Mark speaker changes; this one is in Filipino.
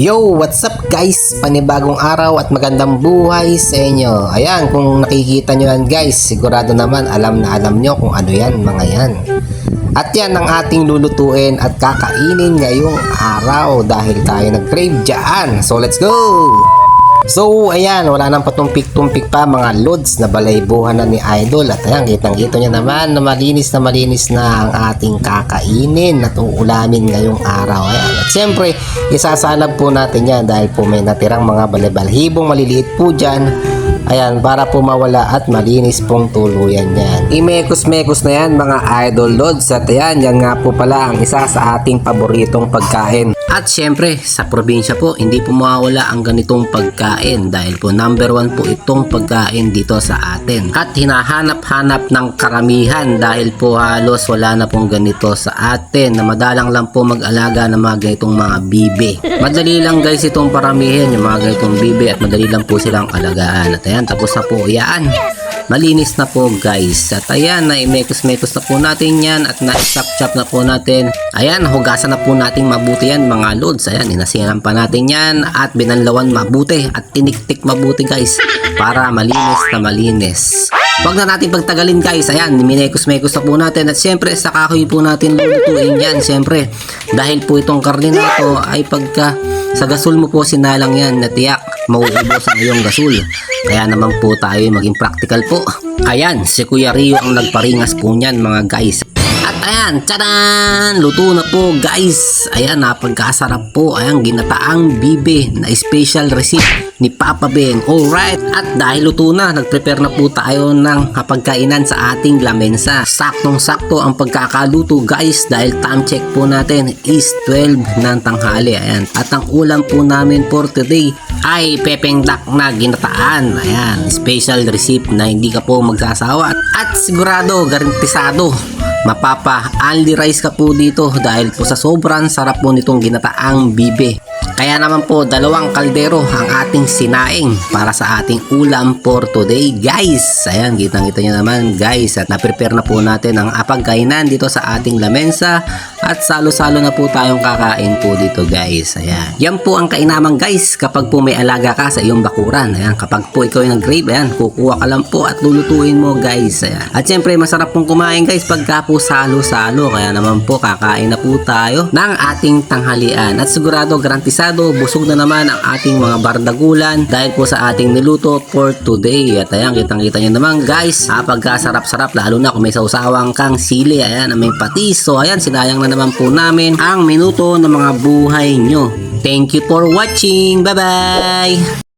Speaker 1: Yo, what's up guys? Panibagong araw at magandang buhay sa inyo. Ayan, kung nakikita nyo yan guys, sigurado naman alam na alam nyo kung ano yan, mga yan. At yan ang ating lulutuin at kakainin ngayong araw dahil tayo nag-crave dyan. So let's go! So, ayan, wala nang patumpik-tumpik pa mga lods na balaybuhan na ni Idol. At ayan, kitang-kita niya naman na malinis na malinis na ang ating kakainin at uulamin ngayong araw. Ayan. At syempre, isasalab po natin yan dahil po may natirang mga balabalhibong maliliit po dyan. Ayan, para po mawala at malinis pong tuluyan yan. Imekos-mekos na yan mga idol lods at ayan, yan nga po pala ang isa sa ating paboritong pagkain. At syempre, sa probinsya po, hindi po mawawala ang ganitong pagkain dahil po number one po itong pagkain dito sa atin. At hinahanap-hanap ng karamihan dahil po halos wala na pong ganito sa atin na madalang lang po mag-alaga ng mga ganitong mga bibe. Madali lang guys itong paramihin yung mga ganitong bibe at madali lang po silang alagaan. At ayan, tapos na po yan. Malinis na po guys. At ayan, na-mekos-mekos na po natin yan at na-chop-chop na po natin. Ayan, hugasan na po natin mabuti yan mga lods. Ayan, inasinan pa natin yan at binanlawan mabuti at tiniktik mabuti guys para malinis na malinis. Huwag na natin pagtagalin guys. Ayan, minekos-mekos na po natin at syempre sa kahoy po natin lulutuin yan. Syempre, dahil po itong karne na ito ay pagka sa gasol mo po sinalang yan na tiyak mauubos ang iyong gasol. Kaya naman po tayo maging practical po. Ayan, si Kuya Rio ang nagparingas po niyan mga guys. Ayan, tadaan! Luto na po guys. Ayan, napagkasarap po. Ayan, ginataang bibe na special recipe ni Papa Ben. Alright, at dahil luto na, nagprepare na po tayo ng kapagkainan sa ating lamensa. Saktong-sakto ang pagkakaluto guys dahil time check po natin is 12 ng tanghali. Ayan, at ang ulam po namin for today ay pepeng duck na ginataan. Ayan, special recipe na hindi ka po magsasawa. At sigurado, garantisado, mapapa only rice ka po dito dahil po sa sobrang sarap po nitong ginataang bibe. Kaya naman po dalawang kaldero ang ating sinaing para sa ating ulam for today guys. Ayan, kitang kita nyo naman guys at na-prepare na po natin ang apagkainan dito sa ating lamesa at salo-salo na po tayong kakain po dito guys. Ayan. Yan po ang kainaman guys kapag po may alaga ka sa iyong bakuran. Ayan, kapag po ikaw ay nag-grave, ayan, kukuha ka lang po at lulutuin mo guys. Ayan. At syempre masarap pong kumain guys pagka po salo-salo. Kaya naman po kakain na po tayo ng ating tanghalian. At sigurado garantisado busog na naman ang ating mga bardagulan dahil po sa ating niluto for today. At ayan, kitang-kita nyo naman guys, ah, pagkasarap-sarap lalo na kung may sausawang kang sili, ayan, may patis. So ayan, sinayang na naman po namin ang minuto ng mga buhay nyo. Thank you for watching. Bye-bye!